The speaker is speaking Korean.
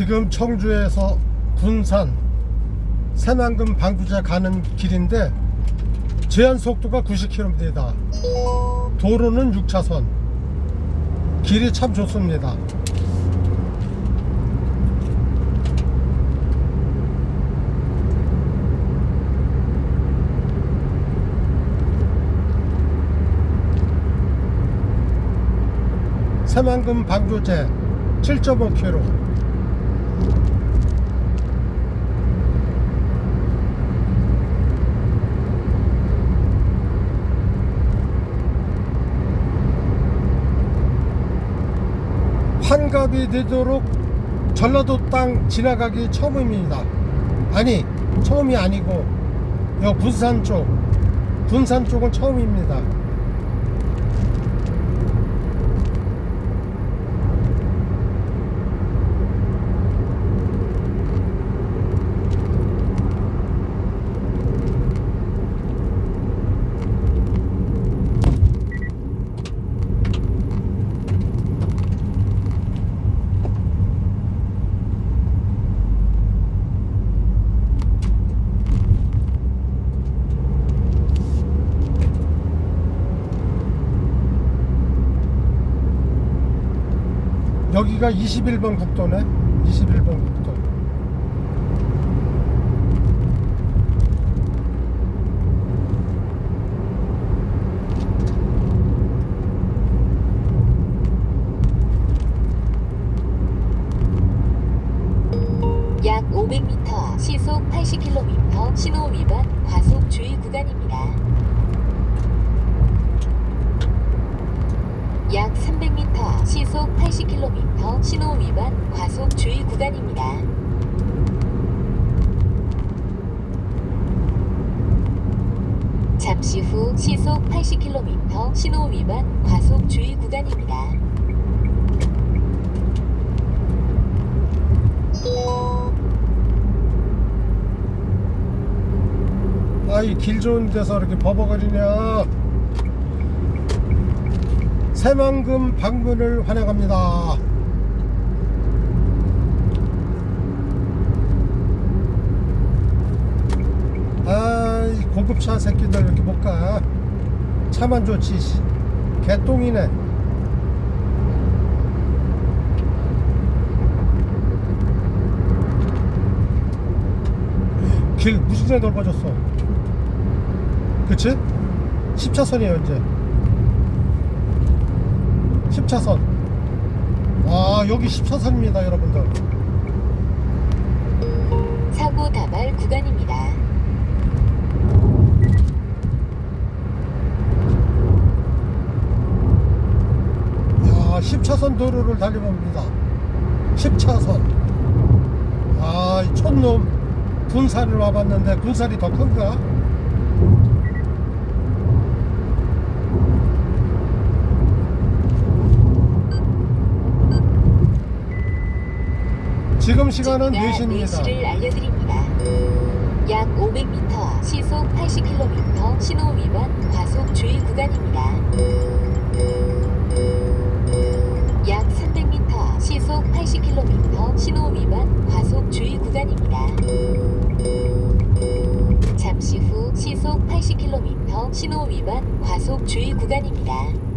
지금 청주에서 군산 새만금 방부제 가는 길인데 제한 속도가 90km입니다. 도로는 6차선. 길이 참 좋습니다. 새만금 방조제 7.5km 환갑이 되도록 전라도 땅 지나가기 처음입니다. 아니 처음이 아니고 여 군산 쪽 군산 쪽은 처음입니다. 여기가 21번 국도네. 21번 국도. 약 500m 시속 80km 신호 위반 과속 주의 구간입니다. 약 300m 시속 80km 신호 위반 과속 주의 구간입니다. 잠시 후 시속 80km 신호 위반 과속 주의 구간입니다. 아이 길 좋은 데서 이렇게 버벅거리냐 새만금 방문을 환영합니다 아이 고급차 새끼들 이렇게 못 가 차만 좋지 씨. 개똥이네 길 무지개 넓어졌어 그치? 10차선이에요 이제 10차선 와 여기 10차선입니다 여러분들 사고 다발 구간입니다. 10차선 도로를 달려봅니다 10차선 아 이 촌놈 군산을 와봤는데 군산이 더 큰가? 지금 시간은 제가 4시입니다 내시를 알려드립니다. 약 500m 시속 80km 신호 위반 과속 주의 구간입니다. 1km 신호 위반 과속 주의 구간입니다.